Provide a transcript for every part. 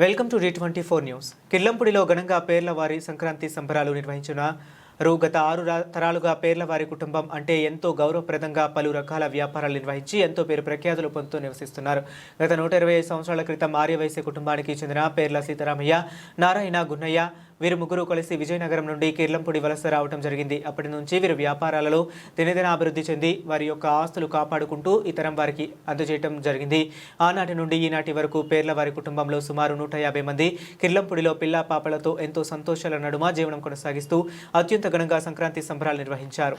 Welcome to the twenty four news. కిల్లంపుడిలో ఘనంగా పేర్ల వారి సంక్రాంతి సంబరాలు నిర్వహించిన రూ గత ఆరు తరాలుగా పేర్ల వారి కుటుంబం అంటే ఎంతో గౌరవప్రదంగా పలు రకాల వ్యాపారాలు నిర్వహించి ఎంతో పేరు ప్రఖ్యాతులు పొందుతూ నివసిస్తున్నారు. గత నూట ఇరవై ఐదు సంవత్సరాల క్రితం ఆర్యవైశ్య కుటుంబానికి చెందిన పేర్ల సీతారామయ్య నారాయణ గున్నయ్య వీరు ముగ్గురు కలిసి విజయనగరం నుండి కిర్లంపూడి వలస రావడం జరిగింది. అప్పటి నుంచి వీరు వ్యాపారాలలో దినదిన అభివృద్ధి చెంది వారి యొక్క ఆస్తులు కాపాడుకుంటూ ఇతరం వారికి అందజేయటం జరిగింది. ఆనాటి నుండి ఈనాటి వరకు పేర్ల వారి కుటుంబంలో సుమారు నూట యాభై మంది కిర్లంపూడిలో పిల్ల పాపలతో ఎంతో సంతోషాల నడుమ జీవనం కొనసాగిస్తూ అత్యంత ఘనంగా సంక్రాంతి సంబరాలు నిర్వహించారు.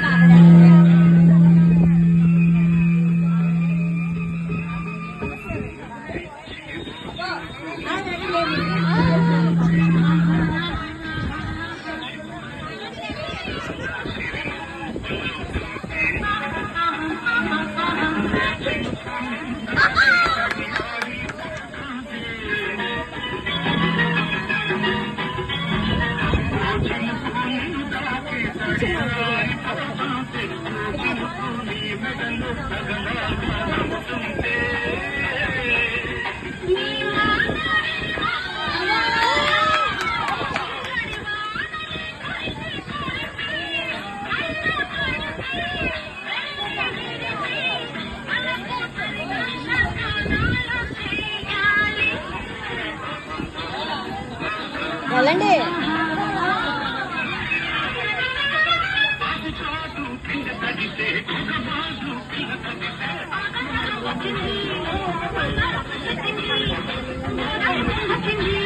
lại là వెళ్ళండి. హలో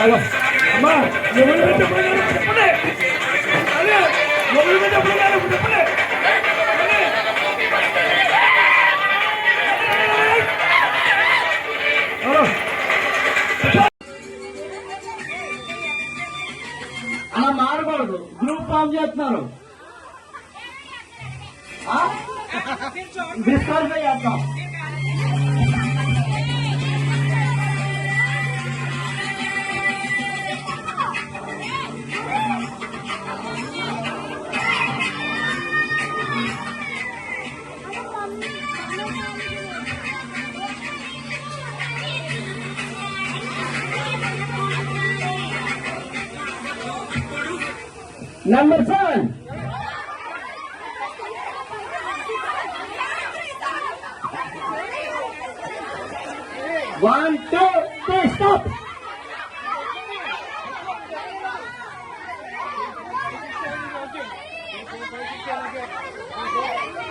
అమ్మా ఎవరు పెట్టబోయారు చెప్పండి అదే ఎవరు పెట్టబోయారు అలా మారకూడదు. గ్రూప్ ఫామ్ చేస్తున్నారు. డిస్క్వాలిఫై చేస్తాం Number five. One, two, three, stop.